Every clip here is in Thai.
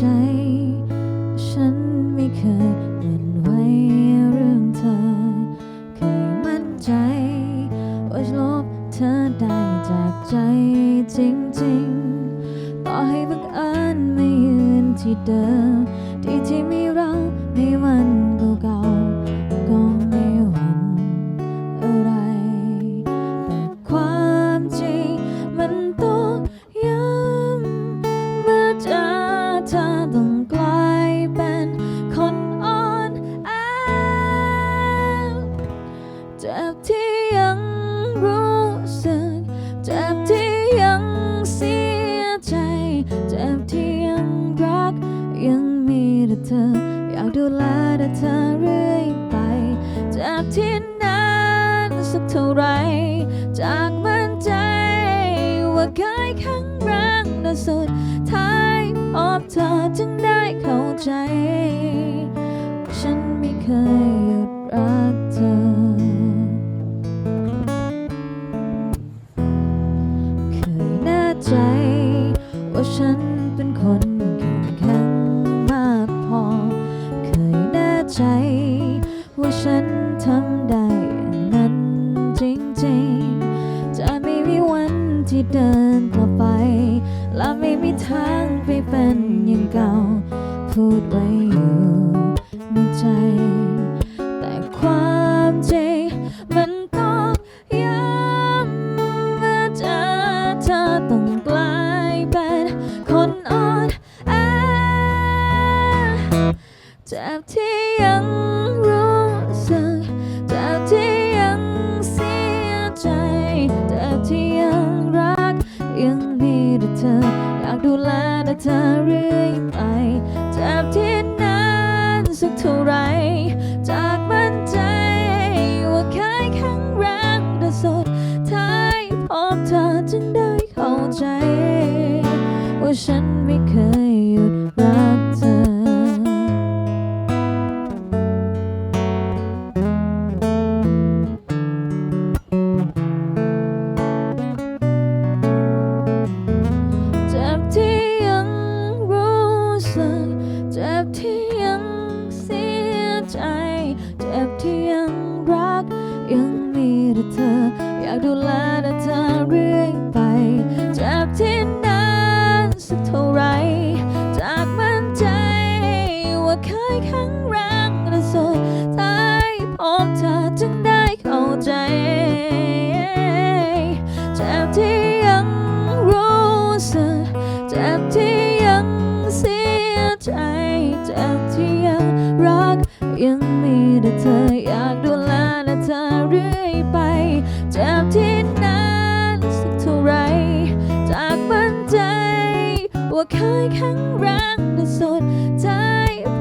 ใจ ฉันไม่เคยหวั่นไหวเรื่องเธอ เคยมั่นใจว่าลบเธอได้จากใจจริงๆ ต่อให้บังเอิญไม่ยืนที่เดิม ที่ที่มีเราในวันเก่า อยากดูแลแต่เธอเรื่อยไปจ็บที่นานสักเท่าไร จากมั่นใจว่าเคยครั้งรักแต่สุดท้ายพบเธอจึงได้เข้าใจ ฉันไม่เคยหยุดรักเธอ เคยแน่ใจว่าฉัน ว่าฉันทำได้อย่างนั้นจริงๆ จะไม่มีวันที่เดินต่อไป และไม่มีทางไปเป็นอย่างเก่า พูดไว้อยู่ในใจ แต่ความจริงมันต้องย้ำเมื่อเจอเธอต้องกลายเป็นคนอ่อนแอเจ็บที่ เธอเรื่อยไปเจ็บที่นานสักเท่าไร จากมั่นใจว่าเคยแข็งแรงแต่สุดท้ายพบเธอจึงได้เข้าใจ ว่าฉันไม่เคย ดูแลแต่เธอเรื่อยไปจ็บที่นานสักเท่าไร จากมั่นใจว่าเคยครั้งรักแต่สุดท้ายพบเธอจึงได้เข้าใจเจ็บที่ยังรู้สึกเจ็บที่ยังเสียใจเจ็บที่ยังรักยังมีแต่เธอ เคยครั้งรักแต่สุดใจ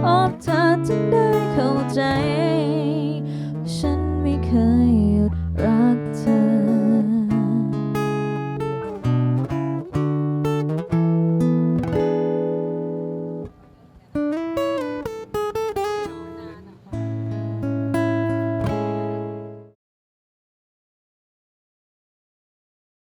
พบเธอจึงได้เข้าใจ